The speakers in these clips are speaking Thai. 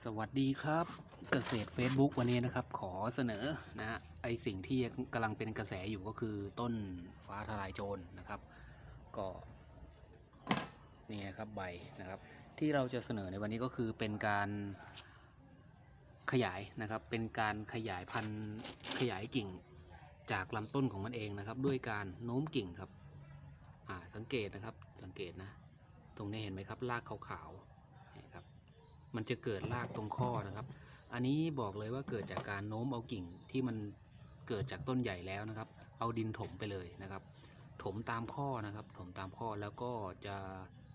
สวัสดีครับเกษตร Facebook วันนี้นะครับ ขอเสนอนะฮะไอสิ่งที่กำลังเป็นกระแสอยู่ก็คือต้นฟ้าทลายโจรนะครับ ก็นี่นะครับใบนะครับ ที่เราจะเสนอในวันนี้ก็คือเป็นการขยายนะครับ เป็นการขยายพันธุ์ขยายกิ่งจากลำต้นของมันเองนะครับ ด้วยการโน้มกิ่งครับสังเกตนะครับสังเกตนะ ตรงนี้เห็นไหมครับรากขาวๆ มันจะเกิดรากตรงข้อนะครับ อันนี้บอกเลยว่าเกิดจากการโน้มเอากิ่งที่มันเกิดจากต้นใหญ่แล้วนะครับ เอาดินถมไปเลยนะครับ ถมตามข้อนะครับ ถมตามข้อแล้วก็จะ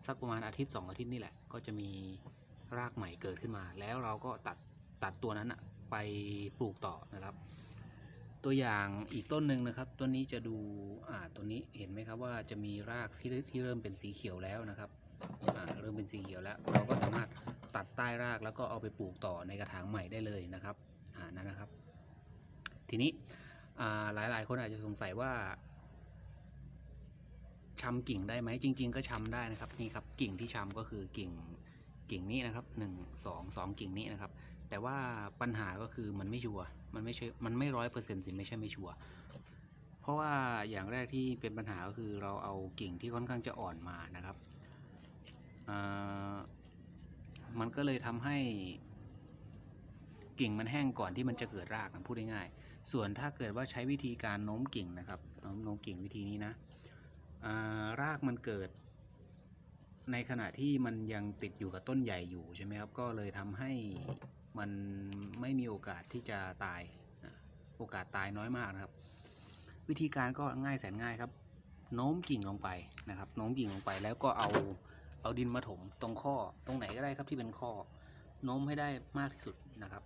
สักประมาณอาทิตย์สองอาทิตย์นี่แหละ ก็จะมีรากใหม่เกิดขึ้นมา แล้วเราก็ตัดตัดตัวนั้นอะไปปลูกต่อนะครับ ตัวอย่างอีกต้นหนึ่งนะครับต้นนี้จะดูอ่าตัวนี้เห็นไหมครับว่าจะมีรากที่ที่เริ่มเป็นสีเขียวแล้วนะครับอ่าเริ่มเป็นสีเขียวแล้ว เราก็สามารถ ตัดใต้รากแล้วก็เอาไปปลูกต่อในกระถางใหม่ได้เลยนะครับอ่านั่นนะครับ ทีนี้อ่ายหลายคนอาจจะสงสัยว่าชำกิ่งได้ไหมจริง ๆ ก็ชำได้นะครับนี่ครับกิ่งที่ชำก็คือกิ่งกิ่งนี้นะครับหนึ่งสองสองกิ่งนี้นะครับ แต่ว่าปัญหาก็คือมันไม่ชัวร์มันไม่ใช่มันไม่ร้อยเปอร์เซ็นต์สิไม่ใช่ไม่ชัวร์เพราะว่าอย่างแรกที่เป็นปัญหาก็คือเราเอากิ่งที่ค่อนข้างจะอ่อนมานะครับอ่า มันก็เลยทำให้กิ่งมันแห้งก่อนที่มันจะเกิดรากนะพูดง่ายๆส่วนถ้าเกิดว่าใช้วิธีการโน้มกิ่งนะครับโน้มโน้มกิ่งวิธีนี้นะารากมันเกิด ในขณะที่มันยังติดอยู่กับต้นใหญ่อยู่ใช่ไหมครับ ก็เลยทำให้มันไม่มีโอกาสที่จะตายนะโอกาสตายน้อยมากนะครับ วิธีการก็ง่ายแสนง่ายครับ โน้มกิ่งลงไปนะครับ โน้มกิ่งลงไปแล้วก็เอา เอาดินมาถมตรงข้อตรงไหนก็ได้ครับที่เป็นข้อโน้มให้ได้มากที่สุดนะครับ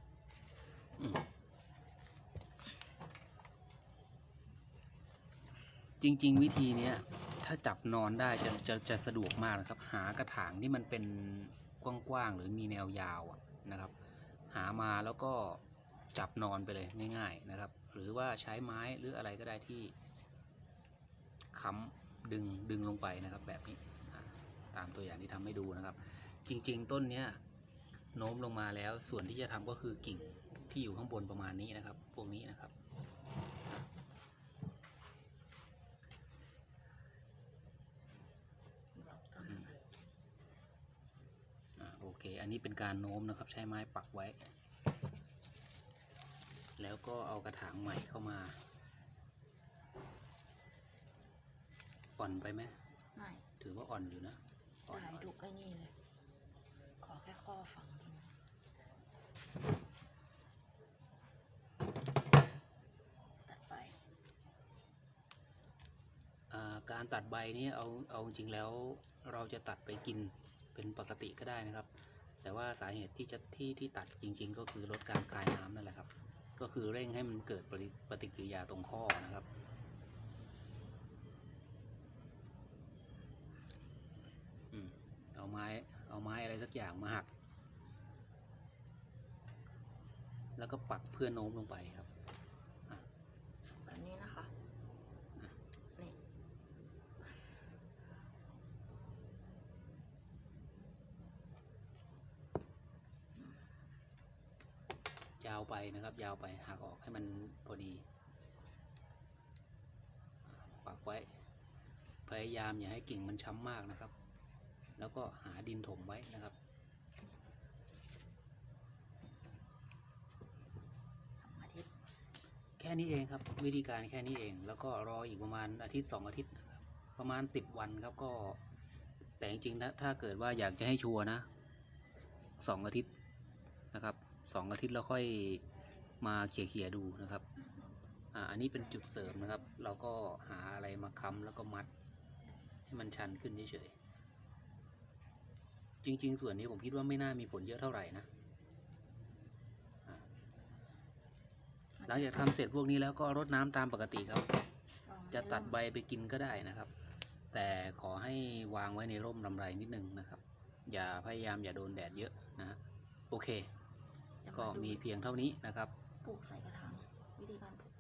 จริง ๆ วิธีเนี้ยถ้าจับนอนได้จะจะจะสะดวกมากนะครับ หากระถางที่มันเป็นกว้างๆหรือมีแนวยาวนะครับ หามาแล้วก็จับนอนไปเลยง่าย ๆนะครับ หรือว่าใช้ไม้หรืออะไรก็ได้ที่ค้ำดึงดึงลงไปนะครับแบบนี้ ตามตัวอย่างที่ทำให้ดูนะครับ จริง ๆ ต้นเนี้ยโน้มลงมาแล้วส่วนที่จะทำก็คือกิ่งที่อยู่ข้างบนประมาณนี้นะครับ พวกนี้นะครับอืมอะโอเค อันนี้เป็นการโน้มนะครับ ใช้ไม้ปักไว้ แล้วก็เอากระถางใหม่เข้ามาอ่อนไปไหมไม่ ถือว่าอ่อนอยู่นะ อ่อนถ่ายอ่อนดูใกล้นี่เลย ขอแค่ข้อฝังดินตัดไป อ่าการตัดใบนี้เอาเอาจริงๆแล้วเราจะตัดไปกินเป็นปกติก็ได้นะครับ แต่ว่าสาเหตุที่จะที่ที่ตัดจริง ๆ ก็คือลดการคายน้ำนั่นแหละครับ ก็คือเร่งให้มันเกิดปฏิปฏิกิริยาตรงข้อนะครับ อืมเอาไม้เอาไม้ อะไรสักอย่างมาหัก แล้วก็ปักเพื่อโน้มลงไปครับแบบนี้นะคะนี่ยาวไปนะครับ ยาวไปหักออกให้มันพอดี ปักไว้ พยายามอย่าให้กิ่งมันช้ำมากนะครับแล้วก็หาดินถมไว้นะครับ สองอาทิตย์ แค่นี้เองครับ วิธีการแค่นี้เอง แล้วก็รออีกประมาณอาทิตย์สองอาทิตย์ ประมาณสิบวันครับก็ แต่จริงๆถ้าถ้าเกิดว่าอยากจะให้ชัวร์นะสองอาทิตย์นะครับสองอาทิตย์แล้วค่อยมาเขี่ยๆดูนะครับอ่าอันนี้เป็นจุดเสริมนะครับ เราก็หาอะไรมาค้ำแล้วก็มัด ให้มันชันขึ้นเฉยๆจริง ๆ ส่วนนี้ผมคิดว่าไม่น่ามีผลเยอะเท่าไหร่นะอ่าห ลังจากทำเสร็จพวกนี้แล้วก็รดน้ำตามปกติครับ จะตัดใบไปกินก็ได้นะครับ แต่ขอให้วางไว้ในร่มลำไรนิดนึงนะครับ อย่าพยายามอย่าโดนแดดเยอะนะฮะโอเคเดี๋ยวก็าดูมีเพียงเท่านี้นะครับ ปลูกใส่กระถางวิธีการปลูก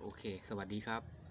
โอเค สวัสดีครับ